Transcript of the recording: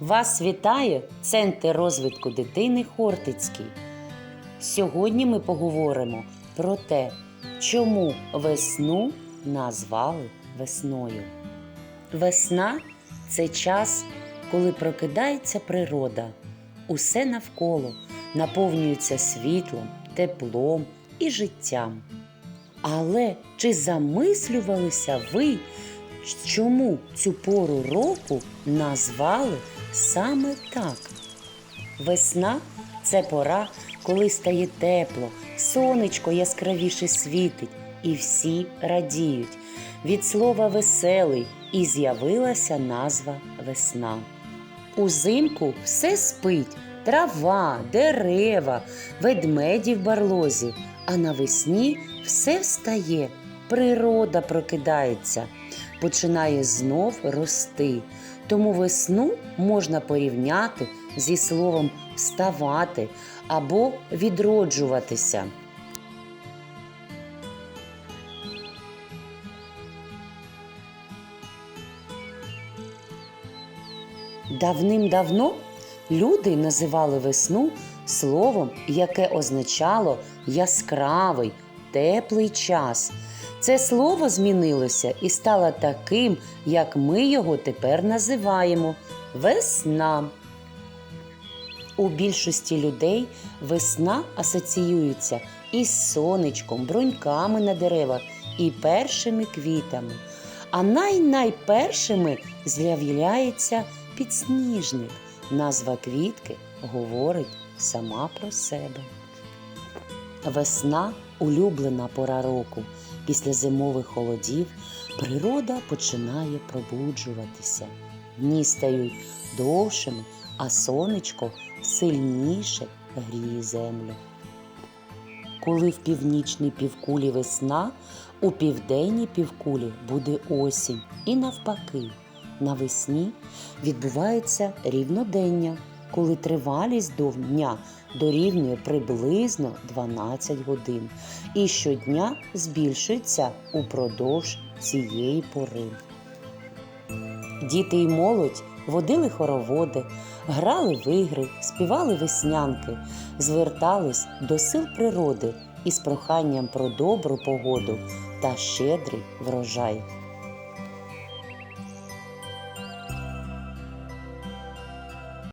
Вас вітає Центр розвитку дитини Хортицький. Сьогодні ми поговоримо про те, чому весну назвали весною. Весна це час, коли прокидається природа. Усе навколо наповнюється світлом, теплом і життям. Але чи замислювалися ви, чому цю пору року назвали саме так? Весна це пора, коли стає тепло, сонечко яскравіше світить, і всі радіють. Від слова веселий і з'явилася назва весна. Узимку все спить, трава, дерева, ведмеді в барлозі, а навесні все встає, природа прокидається, починає знов рости. Тому весну можна порівняти зі словом вставати або відроджуватися. Давним-давно люди називали весну словом, яке означало яскравий, теплий час. Це слово змінилося і стало таким, як ми його тепер називаємо весна. У більшості людей весна асоціюється із сонечком, бруньками на деревах і першими квітами. А най-найпершими з'являється підсніжник. Назва квітки говорить сама про себе. Весна улюблена пора року. Після зимових холодів природа починає пробуджуватися. Дні стають довшими, а сонечко сильніше гріє землю. Коли в північній півкулі весна, у південній півкулі буде осінь. І навпаки, навесні відбувається рівнодення, коли тривалість дня дорівнює приблизно 12 годин і щодня збільшується упродовж цієї пори. Діти й молодь водили хороводи, грали в ігри, співали веснянки, звертались до сил природи із проханням про добру погоду та щедрий врожай.